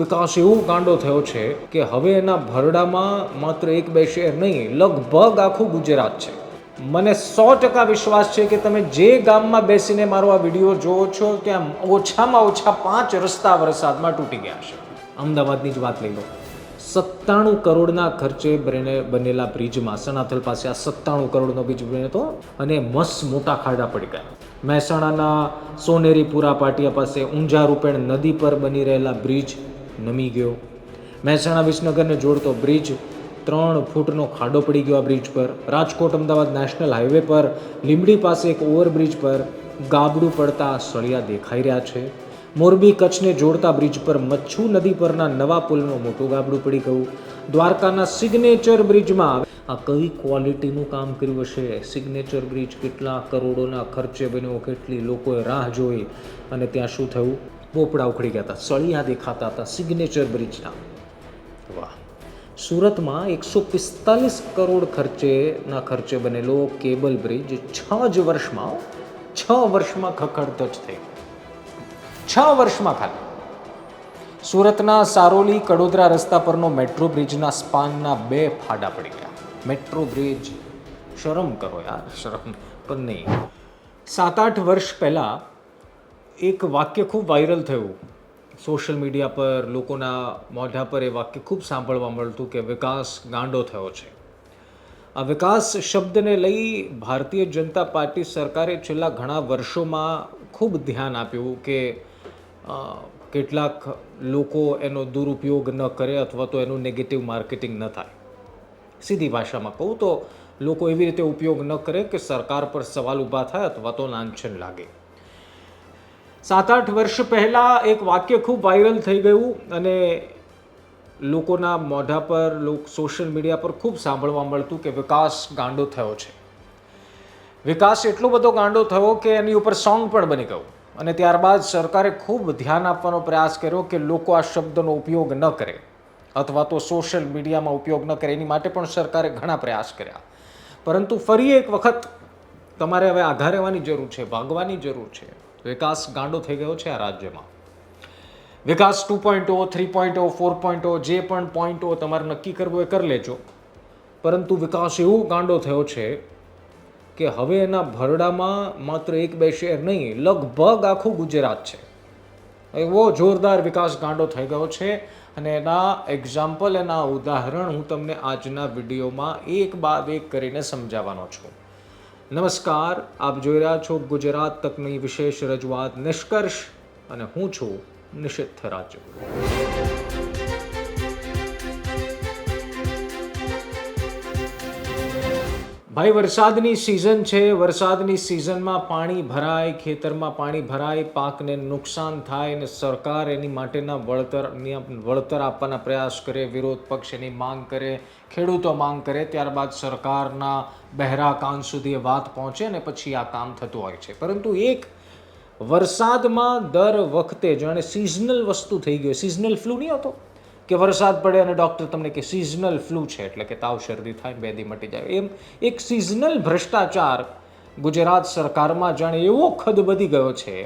વિકાસ એવો ગાંડો થયો છે કે હવે એના ભરડામાં માત્ર એક બે શહેર નહીં, લગભગ આખું ગુજરાત છે. મને સો ટકા વિશ્વાસ છે કે તમે જે ગામમાં બેસીને મારો આ વીડિયો જોવો છો, ત્યાં ઓછામાં ઓછા પાંચ રસ્તા વરસાદમાં તૂટી ગયા છે. અમદાવાદની જ વાત લઈ લો. સત્તાણું કરોડના ખર્ચે બને બનેલા બ્રિજમાં, સનાથલ પાસે આ સત્તાણું કરોડનો બ્રિજ બન્યો હતો અને મસ્ત મોટા ખાડા પડી ગયા. મહેસાણાના સોનેરીપુરા પાટિયા પાસે ઊંઝા રૂપેણ નદી પર બની રહેલા બ્રિજ નમી ગયો. મહેસાણા વિસનગરને જોડતો બ્રિજ ત્રણ ફૂટનો ખાડો પડી ગયો આ બ્રિજ પર. રાજકોટ અમદાવાદ નેશનલ હાઈવે પર. લીંબડી પાસે એક ઓવરબ્રિજ પર ગાબડું પડતા સળિયા દેખાઈ રહ્યા છે. મોરબી કચ્છને જોડતા બ્રિજ પર મચ્છુ નદી પરના નવા પુલનું મોટું ગાબડું પડી ગયું. દ્વારકાના સિગ્નેચર બ્રિજમાં આ કઈ ક્વોલિટીનું કામ કર્યું હશે? સિગ્નેચર બ્રિજ કેટલા કરોડોના ખર્ચે બન્યો? કેટલી લોકોએ રાહ જોઈ? અને ત્યાં શું થયું? પોપડા ઉખડી ગયા હતા, સળિયા દેખાતા હતા સિગ્નેચર બ્રિજના વાહ. સુરતમાં એકસો પિસ્તાલીસ કરોડ ખર્ચેના ખર્ચે બનેલો કેબલ બ્રિજ છ જ વર્ષમાં, છ વર્ષમાં ખખડધજ થઈ. છ વર્ષમાં ખાલી. સુરતના સારોલી કડોદરા રસ્તા પરનો મેટ્રો બ્રિજના સ્પાનના બે ફાડા પડી ગયા. મેટ્રો બ્રિજ શરમ કરો યાર, શરમ. પણ નહીં. સાત આઠ વર્ષ પહેલાં એક વાક્ય ખૂબ વાયરલ થયું. સોશિયલ મીડિયા પર, લોકોના મોઢા પર એ વાક્ય ખૂબ સાંભળવા મળતું કે વિકાસ ગાંડો થયો છે. આ વિકાસ શબ્દને લઈ ભારતીય જનતા પાર્ટી સરકારે છેલ્લા ઘણા વર્ષોમાં ખૂબ ધ્યાન આપ્યું કે કેટલાક લોકો એનો દુરુપયોગ ન કરે અથવા તો એનું નેગેટિવ માર્કેટિંગ ન થાય. સીધી ભાષામાં કહું તો લોકો એવી રીતે ઉપયોગ ન કરે કે સરકાર પર સવાલ ઊભા થાય અથવા તો લાંછન લાગે. સાત આઠ વર્ષ પહેલાં એક વાક્ય ખૂબ વાયરલ થઈ ગયું અને લોકોના મોઢા પર, લોક સોશિયલ મીડિયા પર ખૂબ સાંભળવા મળતું કે વિકાસ ગાંડો થયો છે. વિકાસ એટલો બધો ગાંડો થયો કે એની ઉપર સોંગ પણ બની ગયું. અને ત્યારબાદ સરકારે ખૂબ ધ્યાન આપવાનો પ્રયાસ કર્યો કે લોકો આ શબ્દનો ઉપયોગ ન કરે અથવા તો સોશિયલ મીડિયામાં ઉપયોગ ન કરે. એની માટે પણ સરકારે ઘણા પ્રયાસ કર્યા. પરંતુ ફરી એક વખત તમારે હવે આઘા રહેવાની જરૂર છે, ભાગવાની જરૂર છે. વિકાસ ગાંડો થઈ ગયો છે આ રાજ્યમાં. વિકાસ two point O, three point O, four point O, જે પણ પોઈન્ટ ઓ તમારે નક્કી કરવું એ કરી લેજો. પરંતુ વિકાસ એવો ગાંડો થયો છે કે હવે એના ભરડામાં માત્ર એક બે શહેર નહીં, લગભગ આખું ગુજરાત છે. એવો જોરદાર વિકાસ ગાંડો થઈ ગયો છે અને એના એક્ઝામ્પલ એના ઉદાહરણ હું તમને આજના વિડીયોમાં એક બાદ એક કરીને સમજાવવાનો છું. નમસ્કાર, આપ જોઈ રહ્યા છો ગુજરાત તકની વિશેષ રજૂઆત નિષ્કર્ષ અને હું છું નિષિદ્ધ રાજુ. ભાઈ, વરસાદની સિઝન છે. વરસાદની સિઝનમાં પાણી ભરાય, ખેતરમાં પાણી ભરાય, પાકને નુકસાન થાય અને સરકાર એની માટેના વળતર વળતર આપવાના પ્રયાસ કરે, વિરોધ પક્ષ એની માંગ કરે, ખેડૂતો માંગ કરે, ત્યારબાદ સરકારના બહેરા કાન સુધી વાત પહોંચે અને પછી આ કામ થતું હોય છે. પરંતુ એક વરસાદમાં દર વખતે જાણે સિઝનલ વસ્તુ થઈ ગયો સિઝનલ ફ્લૂ નહીં હતો કે વરસાદ પડે અને ડૉક્ટર તમને કે સિઝનલ ફ્લૂ છે એટલે કે તાવ, શરદી થાય બેદી મટી જાય. એમ એક સિઝનલ ભ્રષ્ટાચાર ગુજરાત સરકારમાં જાણે એવો ખદ બધી ગયો છે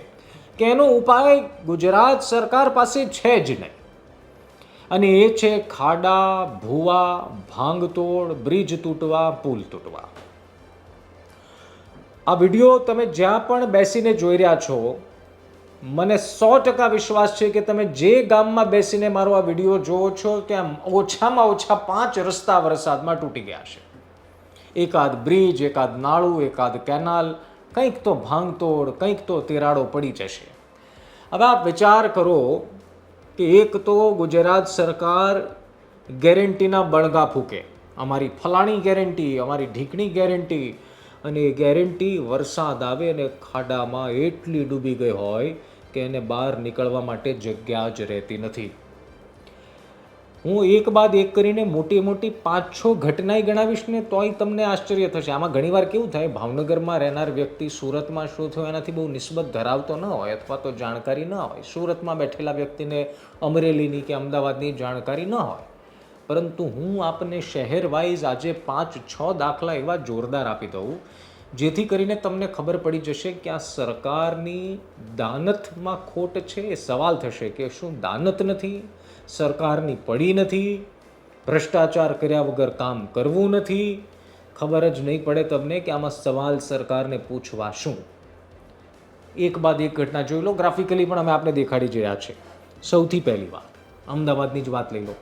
કે એનો ઉપાય ગુજરાત સરકાર પાસે છે જ નહીં. અને એ છે ખાડા, ભૂવા, ભાંગતોડ, બ્રિજ તૂટવા, પુલ તૂટવા. આ વીડિયો તમે જ્યાં પણ બેસીને જોઈ રહ્યા છો મને સો ટકા વિશ્વાસ છે કે તમે જે ગામમાં બેસીને મારો આ વીડિયો જોવો છો, ત્યાં ઓછામાં ઓછા પાંચ રસ્તા વરસાદમાં તૂટી ગયા છે. એકાદ બ્રિજ, એકાદ નાળું, એકાદ કેનાલ, કંઈક તો ભાંગતોડ, કંઈક તો તિરાડો પડી જશે. હવે આપ વિચાર કરો કે એક તો ગુજરાત સરકાર ગેરંટીના બળગા ફૂકે. અમારી ફલાણી ગેરંટી, અમારી ઢીકણી ગેરંટી અને એ ગેરંટી વરસાદ આવે અને ખાડામાં એટલી ડૂબી ગઈ હોય કે એને બહાર નીકળવા માટે જગ્યા જ રહેતી નથી. હું એક બાદ એક કરીને મોટી મોટી પાંચ છ ઘટનાએ ગણાવીશ ને તોય તમને આશ્ચર્ય થશે. આમાં ઘણીવાર કેવું થાય, ભાવનગરમાં રહેનાર વ્યક્તિ સુરતમાં શું થયું એનાથી બહુ નિસ્બત ધરાવતો ન હોય અથવા તો જાણકારી ન હોય. સુરતમાં બેઠેલા વ્યક્તિને અમરેલીની કે અમદાવાદની જાણકારી ન હોય. પરંતુ હું આપને શહેર વાઇઝ આજે પાંચ છ દાખલા એવા જોરદાર આપી દઉં જેથી કરીને તમને ખબર પડી જશે કે આ સરકારની દાનતમાં ખોટ છે. એ સવાલ થશે કે શું દાનત નથી? સરકારની પડી નથી? ભ્રષ્ટાચાર કર્યા વગર કામ કરવું નથી? ખબર જ નહીં પડે તમને કે આમાં સવાલ સરકારને પૂછવા શું? એક બાદ એક ઘટના જોઈ લો. ગ્રાફિકલી પણ અમે આપને દેખાડી રહ્યા છે. સૌથી પહેલી વાત, અમદાવાદની જ વાત લઈ લો.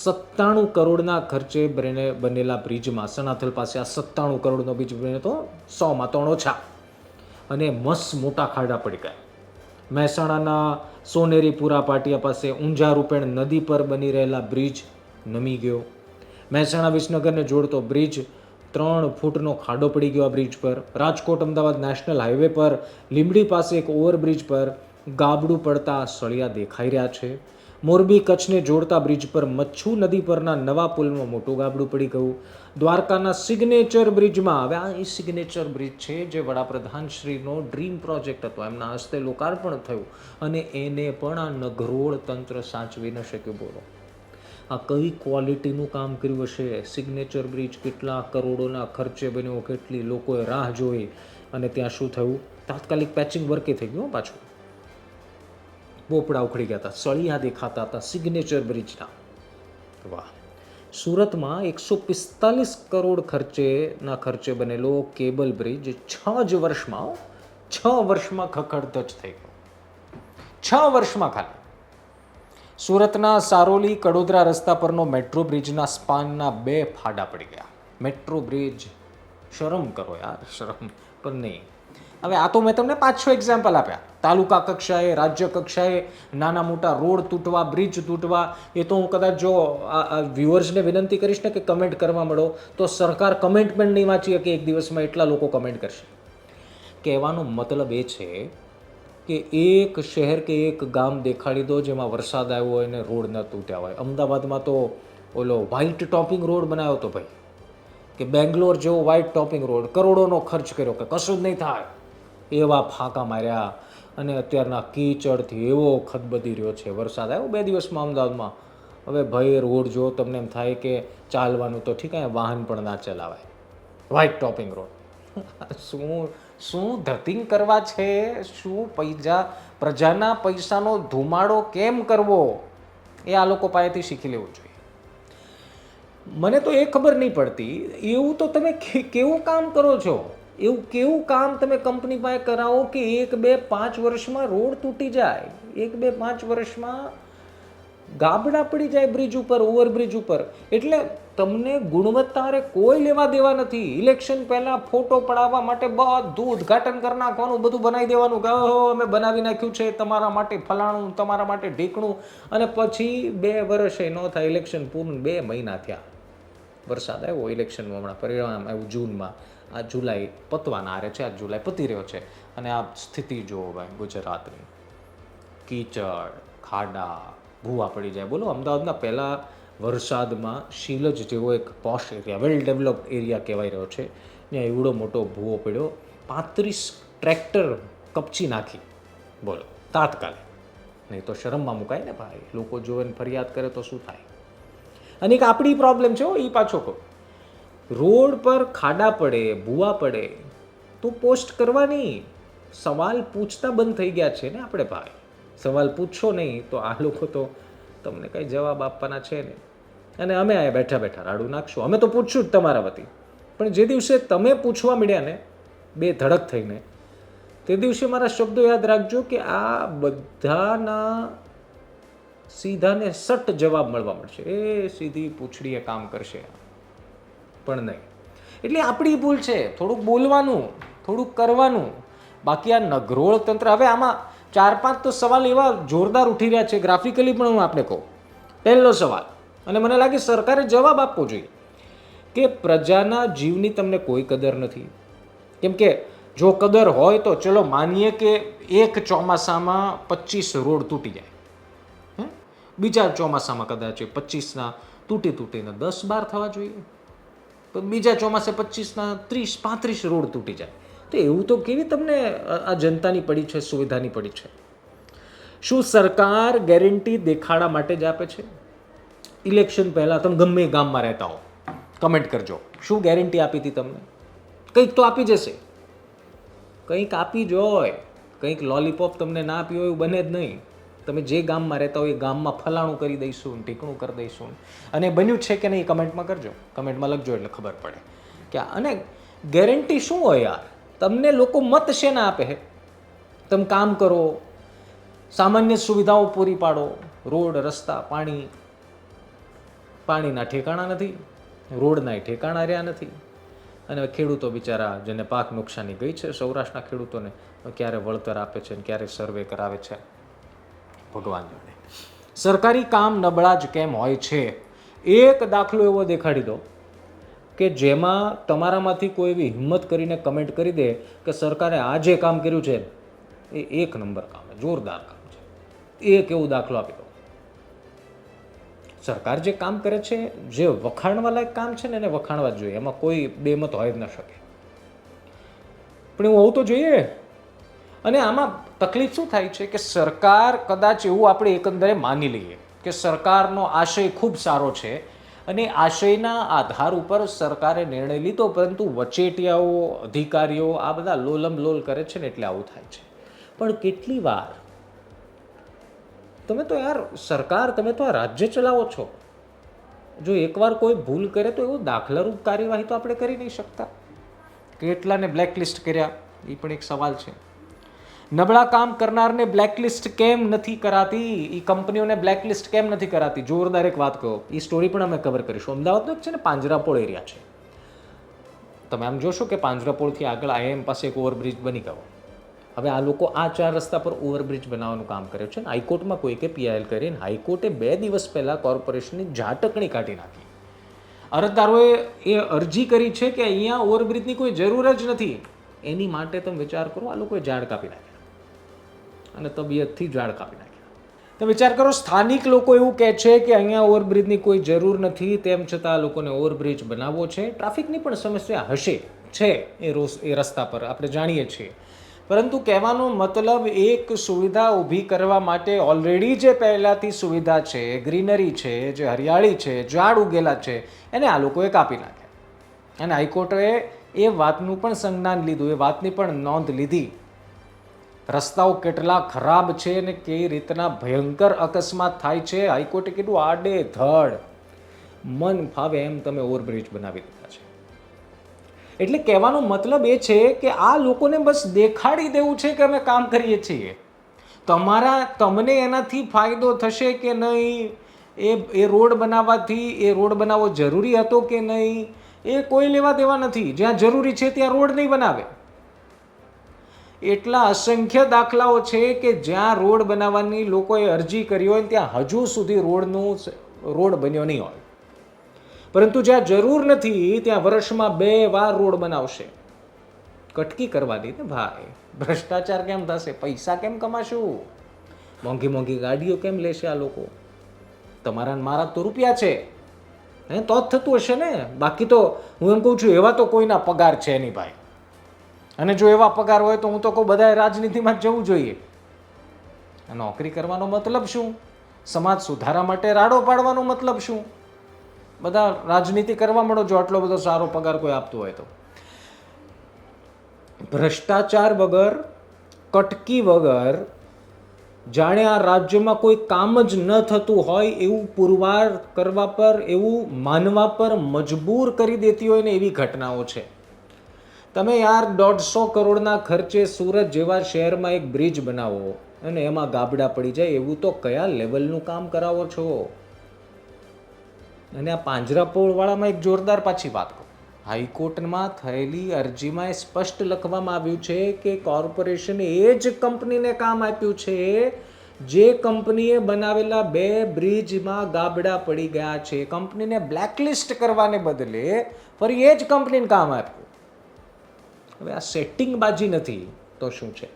સત્તાણું કરોડના ખર્ચે બને બનેલા બ્રિજમાં સનાથલ પાસે આ સત્તાણું કરોડનો બ્રિજ બને તો સોમાં ત્રણ ઓછા. અને મસ્ત મોટા ખાડા પડી ગયા. મહેસાણાના સોનેરીપુરા પાટિયા પાસે ઊંઝા રૂપેણ નદી પર બની રહેલા બ્રિજ નમી ગયો. મહેસાણા વિસનગરને જોડતો બ્રિજ ત્રણ ફૂટનો ખાડો પડી ગયો આ બ્રિજ પર. રાજકોટ અમદાવાદ નેશનલ હાઈવે પર લીંબડી પાસે એક ઓવરબ્રિજ પર ગાબડું પડતા સળિયા દેખાઈ રહ્યા છે. મોરબી કચ્છને જોડતા બ્રિજ પર મચ્છુ નદી પરના નવા પુલમાં મોટું ગાબડું પડી ગયું. દ્વારકાના સિગ્નેચર બ્રિજમાં હવે આ એ સિગ્નેચર બ્રિજ છે જે વડાપ્રધાન શ્રીનો ડ્રીમ પ્રોજેક્ટ હતો. એમના હસ્તે લોકાર્પણ થયું અને એને પણ આ નઘરોળ તંત્ર સાચવી ન શક્યું. બોલો. આ કઈ ક્વોલિટીનું કામ કર્યું હશે? સિગ્નેચર બ્રિજ કેટલા કરોડોના ખર્ચે બન્યો? કેટલી લોકોએ રાહ જોઈ? અને ત્યાં શું થયું? તાત્કાલિક પેચિંગ વર્કે થઈ ગયું પાછું. પોપડા ઉખડી ગયા હતા સળિયા દેખાતા હતા સિગ્નેચર બ્રિજના વાહ. સુરતમાં એકસો પિસ્તાલીસ કરોડ ખર્ચેના ખર્ચે બનેલો કેબલ બ્રિજ છ જ વર્ષમાં, છ વર્ષમાં ખખડધજ થઈ ગયો. છ વર્ષમાં ખાલી. સુરતના સારોલી કડોદરા રસ્તા પરનો મેટ્રો બ્રિજના સ્પાનના બે ફાડા પડી ગયા. મેટ્રો બ્રિજ શરમ કરો યાર, શરમ. પણ નહીં. હવે આ તો મેં તમને પાંચ છ એક્ઝામ્પલ આપ્યા. તાલુકા કક્ષાએ, રાજ્ય કક્ષાએ, નાના મોટા રોડ તૂટવા બ્રિજ તૂટવા. એ તો હું કદાચ જો વ્યુઅર્સને વિનંતી કરીશ ને કે કમેન્ટ કરવા મળો, તો સરકાર કમેન્ટ પણ નહીં વાંચી શકે, એક દિવસમાં એટલા લોકો કમેન્ટ કરશે. કહેવાનો મતલબ એ છે કે એક શહેર કે એક ગામ દેખાડી દો જેમાં વરસાદ આવ્યો હોય ને રોડ ન તૂટ્યા હોય. અમદાવાદમાં તો ઓલો વ્હાઇટ ટોપિંગ રોડ બનાવ્યો હતો ભાઈ. કે બેંગ્લોર જેવો વ્હાઇટ ટોપિંગ રોડ કરોડોનો ખર્ચ કર્યો કે કશું જ નહીં થાય. એવા ફાંકા માર્યા અને અત્યારના કીચડથી એવો ખદબદી રહ્યો છે વરસાદ આવ્યો બે દિવસમાં અમદાવાદમાં. હવે ભય રોડ જો તમને એમ થાય કે ચાલવાનું તો ઠીક, અહીંયા વાહન પણ ના ચલાવાય. વ્હાઇટ ટોપિંગ રોડ શું શું ધતિંગ કરવા છે? શું પૈસા, પ્રજાના પૈસાનો ધુમાડો કેમ કરવો? એ આ લોકો પાસેથી શીખી લેવું જોઈએ. મને તો એ ખબર નહીં પડતી. એવું તો તમે કેવું કામ કરો છો? એવું કેવું કામ તમે કંપની પાસે કરાવો કે એક બે પાંચ વર્ષમાં રોડ તૂટી જાય? એક બે પાંચ વર્ષમાં ગાબડા પડી જાય બ્રિજ ઉપર ઓવરબ્રિજ ઉપર. એટલે તમને ગુણવત્તારે કોઈ લેવા દેવા નથી. ઇલેક્શન પહેલાં ફોટો પડાવવા માટે બધું ઉદઘાટન કરી નાખવાનું, બધું બનાવી દેવાનું કે અમે બનાવી નાખ્યું છે, તમારા માટે ફલાણું, તમારા માટે ઢીકણું. અને પછી બે વર્ષે ન થાય ઇલેક્શન પૂર્ણ બે મહિના થયા. વરસાદ આવ્યો ઇલેક્શનમાં હમણાં, પરિણામ આવ્યું જૂનમાં. આ જુલાઈ પતવાના આરે છે, આ જુલાઈ પતી રહ્યો છે. અને આ સ્થિતિ જુઓ ભાઈ, ગુજરાતની. કીચડ, ખાડા, ભૂવા પડી જાય. બોલો, અમદાવાદના પહેલાં વરસાદમાં શીલજ જેવો એક posh area well developed area કહેવાય રહ્યો છે. ત્યાં એવડો મોટો ભૂવો પડ્યો. પાંત્રીસ ટ્રેક્ટર કપચી નાખી. બોલો, તાત્કાલિક. નહીં તો શરમમાં મુકાય ને ભાઈ. લોકો જોવે ફરિયાદ કરે તો શું થાય? અને એક આપણી પ્રોબ્લેમ છે હો એ પાછો કહું. રોડ પર ખાડા પડે, ભૂવા પડે, તો પોસ્ટ કરવાની સવાલ પૂછતા બંધ થઈ ગયા છે ને આપણે ભાઈ? સવાલ પૂછશો નહીં તો આ લોકો તો તમને કંઈ જવાબ આપવાના છે ને. અને અમે આ બેઠા બેઠા રાડું નાખશું. અમે તો પૂછશું જ તમારા વતી. પણ જે દિવસે તમે પૂછવા મળ્યા ને, બે ધડક થઈને, તે દિવસે મારા શબ્દો યાદ રાખજો કે આ બધાના સીધાને સટ જવાબ મળવા મળશે. એ સીધી પૂછડીએ કામ કરશે. પણ નહીં. એટલે આપણી ભૂલ છે. થોડુંક બોલવાનું, થોડુંક કરવાનું. બાકી આ નગરોળ તંત્ર, હવે આમાં ચાર, પાંચ તો સવાલ એવા જોરદાર ઉઠી રહ્યા છે. ગ્રાફિકલી પણ હું આપણે કહું. પહેલો સવાલ, અને મને લાગે સરકારે જવાબ આપવો જોઈએ, કે પ્રજાના જીવની તમને કોઈ કદર નથી. કેમ કે જો કદર હોય તો ચલો માનીએ કે એક ચોમાસામાં પચીસ રોડ તૂટી જાય? બીજા ચોમાસામાં કદાચ પચીસના તૂટી તૂટીને દસ બાર થવા જોઈએ. બીજા ચોમાસે પચીસના ત્રીસ, પાંત્રીસ રોડ તૂટી જાય. તો એવું તો કેવી તમને આ જનતાની પડી છે, સુવિધાની પડી છે? શું સરકાર ગેરંટી દેખાડા માટે જ આપે છે? ઇલેક્શન પહેલાં તમે ગમે ગામમાં રહેતા હો. કમેન્ટ કરજો. શું ગેરંટી આપી હતી તમને? કંઈક તો આપી જશે. કંઈક આપી જ હોય. કંઈક લોલીપોપ તમને ના આપ્યું હોય એવું બને જ નહીં. તમે જે ગામમાં રહેતા હોય એ ગામમાં ફલાણું કરી દઈશું ઢીકણું કરી દઈશું અને બન્યું છે કે નહીં કમેન્ટમાં કરજો. કમેન્ટમાં લખજો એટલે ખબર પડે. કે અને ગેરંટી શું હોય યાર? તમને લોકો મત શેના આપે તમે કામ કરો, સામાન્ય સુવિધાઓ પૂરી પાડો, રોડ, રસ્તા, પાણી. પાણીના ઠેકાણા નથી, રોડના ઠેકાણા રહ્યા નથી. અને ખેડૂતો બિચારા જેને પાક નુકસાની ગઈ છે, સૌરાષ્ટ્રના ખેડૂતોને ક્યારે વળતર આપે છે ને ક્યારે સર્વે કરાવે છે? ભગવાન જાણે સરકારી કામ નબળા જ કેમ હોય છે? એક દાખલો એવો દેખાડી દો કે જેમાં તમારામાંથી કોઈ એવી હિંમત કરીને કમેન્ટ કરી દે કે સરકારે આ જે કામ કર્યું છે, એ એક નંબર કામ છે, જોરદાર કામ છે. એક એવો દાખલો આપી દો. સરકાર જે કામ કરે છે, જે વખાણવા લાયક કામ છે ને એને વખાણવા જ જોઈએ, એમાં કોઈ બેમત હોય જ ન શકે. પણ એવું હોવું તો જોઈએ. અને આમાં તકલીફ શું થાય છે કે સરકાર કદાચ એવું આપણે એકંદરે માની લઈએ કે સરકારનો આશય ખૂબ સારો છે અને આશયના આધાર ઉપર સરકારે નિર્ણય લીધો, પરંતુ વચેટિયાઓ, અધિકારીઓ આ બધા લોલમ લોલ કરે છે ને એટલે આવું થાય છે. પણ કેટલી વાર? તમે તો યાર સરકાર, તમે તો આ રાજ્ય ચલાવો છો. જો એકવાર કોઈ ભૂલ કરે તો એવું દાખલારૂપ કાર્યવાહી તો આપણે કરી નહીં શકતા. કેટલાને બ્લેકલિસ્ટ કર્યા? એ પણ એક સવાલ છે. નબળા કામ કરનારને બ્લેકલિસ્ટ કેમ નથી કરાતી? એ કંપનીઓને બ્લેકલિસ્ટ કેમ નથી કરાતી? જોરદાર એક વાત કહો. એ સ્ટોરી પણ અમે કવર કરીશું. અમદાવાદનો એક છે ને પાંજરાપોળ એરિયા છે. તમે આમ જોશો કે પાંજરાપોળથી આગળ આઈએમ પાસે એક ઓવરબ્રિજ બની ગયો. હવે આ લોકો આ ચાર રસ્તા પર ઓવરબ્રિજ બનાવવાનું કામ કર્યું છે હાઈકોર્ટમાં કોઈકે પીઆઈએલ કરીને હાઈકોર્ટે બે દિવસ પહેલાં કોર્પોરેશનની ઝાટકણી કાઢી નાખી. અરજદારોએ એ અરજી કરી છે કે અહીંયા ઓવરબ્રિજની કોઈ જરૂર જ નથી. એની માટે તમે વિચાર કરો, આ લોકોએ ઝાડ કાપી નાખ્યા અને તબિયતથી ઝાડ કાપી નાખ્યા. તો વિચાર કરો, સ્થાનિક લોકો એવું કહે છે કે અહીંયા ઓવરબ્રિજની કોઈ જરૂર નથી, તેમ છતાં લોકોને ઓવરબ્રિજ બનાવવો છે. ટ્રાફિકની પણ સમસ્યા હશે, છે એ રોસ, એ રસ્તા પર, આપણે જાણીએ છીએ. પરંતુ કહેવાનો મતલબ એક સુવિધા ઊભી કરવા માટે ઓલરેડી જે પહેલાંથી સુવિધા છે, ગ્રીનરી છે, જે હરિયાળી છે, ઝાડ ઉગેલા છે, એને આ લોકોએ કાપી નાખ્યા. અને હાઈકોર્ટે એ વાતનું પણ સંજ્ઞાન લીધું, એ વાતની પણ નોંધ લીધી. રસ્તાઓ કેટલા ખરાબ છે અને કઈ રીતના ભયંકર અકસ્માત થાય છે? હાઈકોર્ટે કીધું આડે ધડ મન ફાવે એમ તમે ઓવરબ્રિજ બનાવી દીધા છે. એટલે કહેવાનો મતલબ એ છે કે આ લોકોને બસ દેખાડી દેવું છે કે અમે કામ કરીએ છીએ. તમારા, તમને એનાથી ફાયદો થશે કે નહીં? એ એ રોડ બનાવવાથી, એ રોડ બનાવવો જરૂરી હતો કે નહીં? એ કોઈ લેવા દેવા નથી. જ્યાં જરૂરી છે ત્યાં રોડ નહીં બનાવે. એટલા અસંખ્ય દાખલાઓ છે કે જ્યાં રોડ બનાવવાની લોકોએ અરજી કરી હોય ત્યાં હજુ સુધી રોડનું રોડ બન્યો નહીં હોય. પરંતુ જ્યાં જરૂર નથી, ત્યાં વર્ષમાં બે વાર રોડ બનાવશે. કટકી કરવાની ને ભાઈ. ભ્રષ્ટાચાર કેમ થશે? પૈસા કેમ કમાશું? મોંઘી મોંઘી ગાડીઓ કેમ લેશે આ લોકો? તમારા મારા તો રૂપિયા છે. હે, તો જ થતું હશે ને? બાકી તો હું એમ કહું છું, એવા તો કોઈના પગાર છે નહીં ભાઈ. અને જો એવા પગાર હોય તો હું તો કહું બધાએ રાજનીતિમાં જવું જોઈએ. નોકરી કરવાનો મતલબ શું? સમાજ સુધારા માટે રાડો પાડવાનો મતલબ શું? બધા રાજનીતિ કરવા મળો જો આટલો બધો સારો પગાર કોઈ આપતો હોય તો. ભ્રષ્ટાચાર વગર, કટકી વગર જાણે આ રાજ્યમાં કોઈ કામ જ ન થતું હોય એવું પુરવાર કરવા પર, એવું માનવા પર મજબૂર કરી દેતી હોય ને એવી ઘટનાઓ છે. તમે યાર દોઢસો કરોડના ખર્ચે સુરત જેવા શહેરમાં એક બ્રિજ બનાવો અને એમાં ગાબડા પડી જાય એવું તો કયા લેવલનું કામ કરાવો છો? અને આ પાંજરાપોળવાળામાં એક જોરદાર પાછી વાત કહું હાઈકોર્ટમાં થયેલી અરજીમાં એ સ્પષ્ટ લખવામાં આવ્યું છે કે કોર્પોરેશને એ જ કંપનીને કામ આપ્યું છે જે કંપનીએ બનાવેલા બે બ્રિજમાં ગાબડા પડી ગયા છે. કંપનીને બ્લેકલિસ્ટ કરવાને બદલે ફરી એ જ કંપનીને કામ આપ્યું. હવે આ સેટિંગ બાજી નથી, તો શું છે?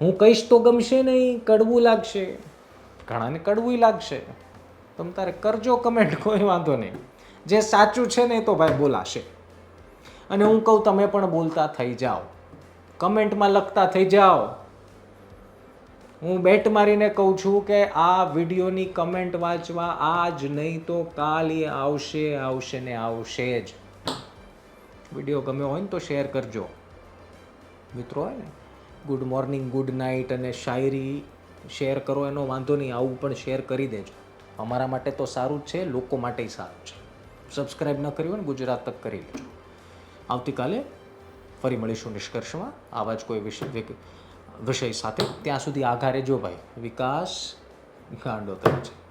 હું કહીશ તો ગમશે નહીં, કડવું લાગશે. ઘણાને કડવું લાગશે. તમે તારે કરજો કમેન્ટ કોઈ વાંધો નહીં. જે સાચું છે ને તો ભાઈ બોલાશે. અને હું કહું, તમે પણ બોલતા થઈ જાઓ. કમેન્ટમાં લખતા થઈ જાઓ. હું બેટ મારીને કહું છું કે આ વિડીયોની કમેન્ટ વાંચવા આજ નહીં તો કાલ આવશે આવશે ને આવશે જ. વીડિયો ગમ્યો હોય ને તો શેર કરજો. મિત્રો હોય ને ગુડ મોર્નિંગ ગુડ નાઇટ અને શાયરી શેર કરો, એનો વાંધો નહીં, આવું પણ શેર કરી દેજો. અમારા માટે તો સારું જ છે, લોકો માટે સારું છે. સબસ્ક્રાઈબ ન કર્યું હોય ને, ગુજરાત તક કરી લેજો. આવતીકાલે ફરી મળીશું નિષ્કર્ષમાં. આવા જ કોઈ વિષય વિષય સાથે. ત્યાં સુધી આઘા રહેજો ભાઈ. વિકાસ ગાંડો થાય છે.